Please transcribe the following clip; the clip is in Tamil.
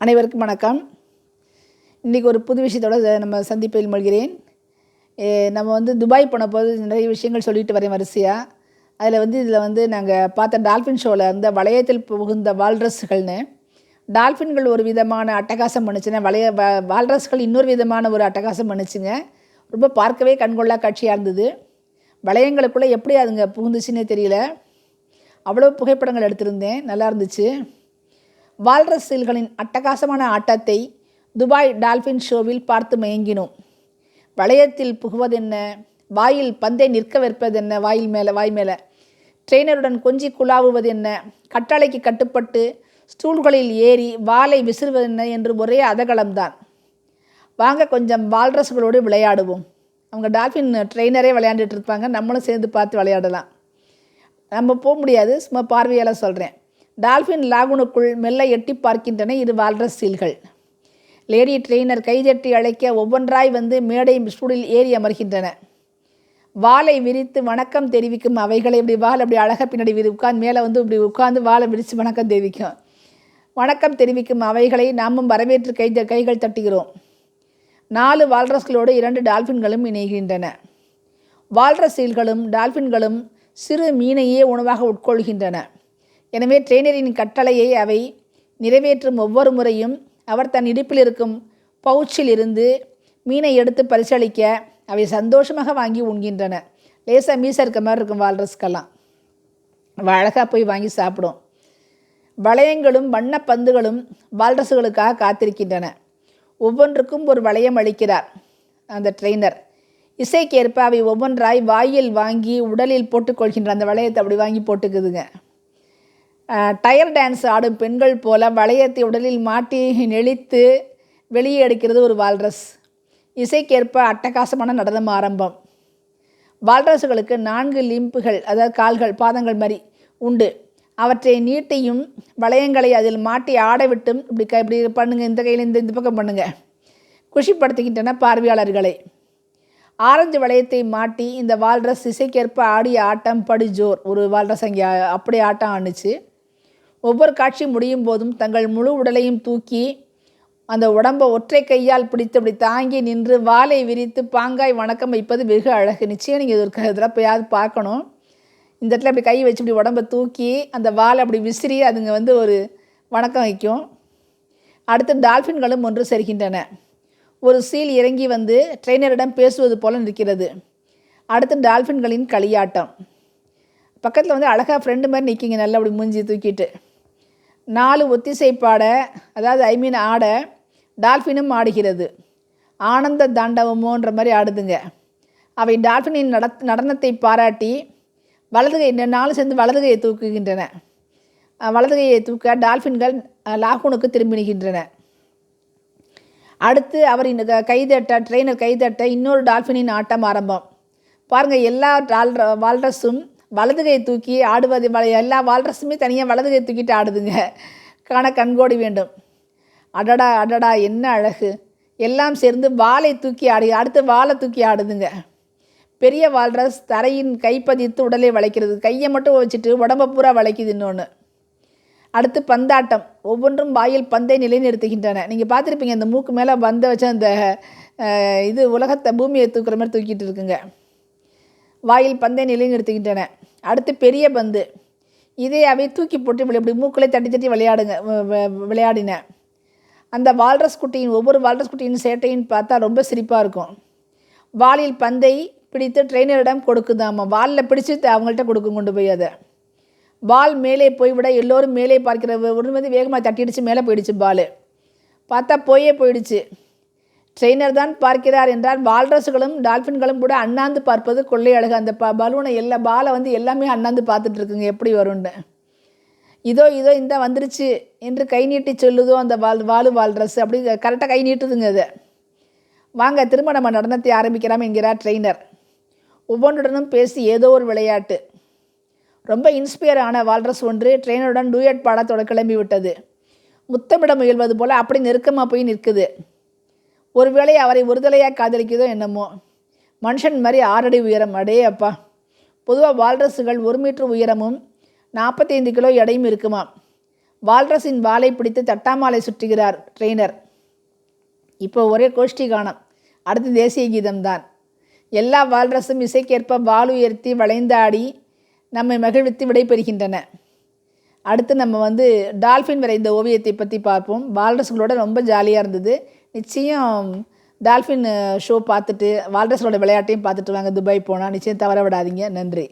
அனைவருக்கும் வணக்கம். இன்றைக்கி ஒரு புது விஷயத்தோட நம்ம சந்திப்பில் மொழ்கிறேன். நம்ம வந்து துபாய் போனபோது நிறைய விஷயங்கள் சொல்லிட்டு வரேன் வரிசையாக அதில் வந்து இதில் வந்து நாங்கள் பார்த்த டால்ஃபின் ஷோவில் இருந்த வளையத்தில் புகுந்த வால்ரஸ்கள்னு. டால்ஃபின்கள் ஒரு விதமான அட்டகாசம் பண்ணுச்சுங்க. வளைய வ வால்ரஸ்கள் இன்னொரு விதமான ஒரு அட்டகாசம் பண்ணுச்சுங்க. ரொம்ப பார்க்கவே கண்கொள்ளா காட்சியாக இருந்தது. வளையங்களுக்குள்ளே எப்படி அதுங்க புகுந்துச்சுன்னே தெரியல. அவ்வளோ புகைப்படங்கள் எடுத்திருந்தேன். நல்லா இருந்துச்சு. வால்ரஸ் சீல்களின் அட்டகாசமான ஆட்டத்தை துபாய் டால்ஃபின் ஷோவில் பார்த்து மயங்கினோம். வளையத்தில் புகுவதென்ன? வாயில் பந்தை நிற்க வைப்பதென்ன வாயில் மேலே வாய் மேலே. ட்ரெயினருடன் கொஞ்சி குழாவுவது என்ன கட்டளைக்கு கட்டுப்பட்டு ஸ்டூல்களில் ஏறி வாளை விசிறுவது என்ன என்று ஒரே அதகலம்தான். வாங்க கொஞ்சம் வால்ரஸ்களோடு விளையாடுவோம். அவங்க டால்ஃபின் ட்ரெயினரே விளையாண்டுட்டு இருப்பாங்க. நம்மளும் சேர்ந்து பார்த்து விளையாடலாம். நம்ம போக முடியாது. சும்மா பார்வையால் சொல்கிறேன் டால்ஃபின் லாகுனுக்குள் மெல்ல எட்டி பார்க்கின்றன இரு வால்ரஸ் சீல்கள். லேடி ட்ரெயினர் கைதட்டி அழைக்க ஒவ்வொன்றாய் வந்து மேடை ஸ்டூடில் ஏறி அமர்கின்றன. வாளை விரித்து வணக்கம் தெரிவிக்கும் அவைகளை இப்படி வால் அப்படி அழகாக பின்னாடி விரி உட்காந்து மேலே வந்து இப்படி உட்காந்து வாளை விரித்து வணக்கம் தெரிவிக்கும். வணக்கம் தெரிவிக்கும் அவைகளை நாமும் வரவேற்று கை கைகள் தட்டுகிறோம். நாலு வால்ரஸ்களோடு இரண்டு டால்ஃபின்களும் இணைகின்றன. வால்ரஸ் சீல்களும் டால்ஃபின்களும் சிறு மீனையே உணவாக உட்கொள்கின்றன. எனவே ட்ரெய்னரின் கட்டளையை அவை நிறைவேற்றும் ஒவ்வொரு முறையும் அவர் தன் இடுப்பில் இருக்கும் பவுச்சில் இருந்து மீனை எடுத்து பரிசளிக்க அவை சந்தோஷமாக வாங்கி உண்கின்றன. லேசாக மீசா இருக்க மாதிரி இருக்கும் வால்ரஸ்க்கெல்லாம் அழகாக போய் வாங்கி சாப்பிடும் வளையங்களும் வண்ணப் பந்துகளும் வால்ரஸுகளுக்காக காத்திருக்கின்றன. ஒவ்வொன்றுக்கும் ஒரு வளையம் அளிக்கிறார் அந்த ட்ரெயினர் இசைக்கேற்ப அவை ஒவ்வொன்றாய் வாயில் வாங்கி உடலில் போட்டுக்கொள்கின்ற அந்த வளையத்தை அப்படி வாங்கி போட்டுக்குதுங்க. டயர் டான்ஸ் ஆடும் பெண்கள் போல வளையத்தை உடலில் மாட்டி நெளித்து வெளியே எடுக்கிறது ஒரு வால்ரஸ். இசைக்கேற்ப அட்டகாசமான நடனம் ஆரம்பம். வால்ரஸுகளுக்கு நான்கு லிம்புகள் அதாவது கால்கள் பாதங்கள் மாதிரி உண்டு. அவற்றை நீட்டியும் வளையங்களை அதில் மாட்டி ஆட விட்டும். இப்படி க இப்படி பண்ணுங்கள் இந்த கையில் இந்த இந்த பக்கம் பண்ணுங்கள் குஷிப்படுத்துகின்றன பார்வையாளர்களை. ஆரஞ்சு வளையத்தை மாட்டி இந்த வால்ரஸ் இசைக்கேற்ப ஆடிய ஆட்டம் படு ஜோர் ஒரு வால்ரஸ் அங்கே அப்படி ஆட்டம் ஆணுச்சு. ஒவ்வொரு காட்சி முடியும் போதும் தங்கள் முழு உடலையும் தூக்கி அந்த உடம்பை ஒற்றை கையால் பிடித்து அப்படி தாங்கி நின்று வாலை விரித்து பாங்காய் வணக்கம் வைப்பது வெகு அழகு. நிச்சயம் நீங்கள் இது ஒரு இதில் போயாவது பார்க்கணும். இந்த இடத்துல அப்படி கை வச்சு இப்படி உடம்பை தூக்கி அந்த வாலை அப்படி விசிறி அதுங்க வந்து ஒரு வணக்கம் வைக்கும். அடுத்து டால்ஃபின்களும் ஒன்று சேர்கின்றன. ஒரு சீல் இறங்கி வந்து ட்ரெயினரிடம் பேசுவது போல நிற்கிறது. அடுத்து டால்ஃபின்களின் களியாட்டம். பக்கத்தில் வந்து அழகாக ஃப்ரெண்டு மாதிரி நிற்கிங்க நல்லா அப்படி மூஞ்சி தூக்கிட்டு. நாலு ஒத்திசை பாட அதாவது ஐ மீன் ஆட டால்ஃபினும் ஆடுகிறது. ஆனந்த தாண்டவமோன்ற மாதிரி ஆடுதுங்க. அவை டால்ஃபினின் நட நடனத்தை பாராட்டி வலதுகை நாலு சேர்ந்து வலதுகையை தூக்குகின்றன. வலதுகையை தூக்க டால்ஃபின்கள் அஹ், லாகூனுக்கு நிற்கின்றன அடுத்து அவர் இந்த கைதட்ட ட்ரெயினர் கைதட்ட இன்னொரு டால்ஃபினின் ஆட்டம் ஆரம்பம். பாருங்கள் எல்லா டால் வால்ரஸும் வலதுகையை தூக்கி ஆடுவது எல்லா வால்ரஸுமே தனியாக வலதுகையை தூக்கிட்டு ஆடுதுங்க. காண கண்கோடி வேண்டும். அடடா அடடா என்ன அழகு. எல்லாம் சேர்ந்து வாலை தூக்கி ஆடி அடுத்து வாலை தூக்கி ஆடுதுங்க. பெரிய வால்ரஸ் தரையின் கைப்பதித்து உடலை வளைக்கிறது. கையை மட்டும் வச்சுட்டு உடம்ப பூரா வளைக்குது இன்னொன்று அடுத்து பந்தாட்டம். ஒவ்வொன்றும் வாயில் பந்தை நிலைநிறுத்துகின்றன. நீங்கள் பார்த்துருப்பீங்க இந்த மூக்கு மேலே பந்தை வச்சு அந்த இது உலகத்தை பூமியை தூக்குற மாதிரி தூக்கிட்டு இருக்குங்க. வாயில் பந்தை நிலைநிறுத்துகின்றன. அடுத்து பெரிய பந்து. இதை அவை தூக்கி போட்டு இப்படி மூக்களை மூக்கிலே தட்டி தட்டி விளையாடுங்க விளையாடின. அந்த வால்ரஸ் குட்டியின் ஒவ்வொரு வால்ரஸ் குட்டியின் சேட்டையும் பார்த்தா ரொம்ப சிரிப்பாக இருக்கும். வாளில் பந்தை பிடித்து ட்ரெயினரிடம் கொடுக்குதாமா? வாலில் பிடிச்சி த- அவங்கள்ட்ட கொடுக்கும் கொண்டு போய் அதை. பால் மேலே போய்விட எல்லோரும் மேலே பார்க்கிற ஒரு வந்து வேகமாக தட்டிடுச்சு மேலே போயிடுச்சு பால். பார்த்தா போயே போயிடுச்சு. ட்ரெயினர் தான் பார்க்கிறார் என்றால் வால்ரஸுகளும் டால்ஃபின்களும் கூட அண்ணாந்து பார்ப்பது கொள்ளை அழகு அந்த ப பலூனை எல்லா பாலை வந்து எல்லாமே அண்ணாந்து பார்த்துட்டு இருக்குங்க. எப்படி வரும்னு. இதோ இதோ இந்த வந்துருச்சு என்று கை நீட்டி சொல்லுதோ அந்த வால் வாலு வால்ரஸ். அப்படி கரெக்டாக கை நீட்டுதுங்க அது. வாங்க திரும்ப நம்ம நடனத்தை ஆரம்பிக்கிறாம் என்கிறார் ட்ரெயினர் ஒவ்வொன்றுடனும் பேசி ஏதோ ஒரு விளையாட்டு. ரொம்ப இன்ஸ்பயர் ஆன வால்ரஸ் ஒன்று ட்ரெயினருடன் டூயட் பாடத்தோட கிளம்பி விட்டது முத்தமிட முயல்வது போல அப்படி நெருக்கமாக போய் நிற்குது. ஒருவேளை அவரை ஒருதலையாக காதலிக்குதோ என்னமோ. மனுஷன் மாதிரி ஆறடி உயரம். அடே அப்பா. பொதுவாக வால்ரஸுகள் ஒரு மீட்டர் உயரமும் நாற்பத்தைந்து கிலோ எடையும் இருக்குமாம். வால்ரஸின் வாலை பிடித்து தட்டாமாலை சுற்றுகிறார் ட்ரெய்னர். இப்போ ஒரே கோஷ்டி கானம் அடுத்து தேசிய கீதம்தான். எல்லா வால்ரஸும் இசைக்கேற்ப வால் உயர்த்தி வளைந்தாடி நம்மை மகிழ்வித்து விடைபெறுகின்றன. அடுத்து நம்ம வந்து டால்ஃபின் வரைந்த ஓவியத்தை பற்றி பார்ப்போம். வால்ரஸ்களோட ரொம்ப ஜாலியாக இருந்தது. நிச்சயம் டால்ஃபின் ஷோ uh, பார்த்துட்டு வால்ரஸோட விளையாட்டையும் பார்த்துட்டு வாங்க. துபாய் போனால் நிச்சயம் தவற விடாதீங்க. நன்றி.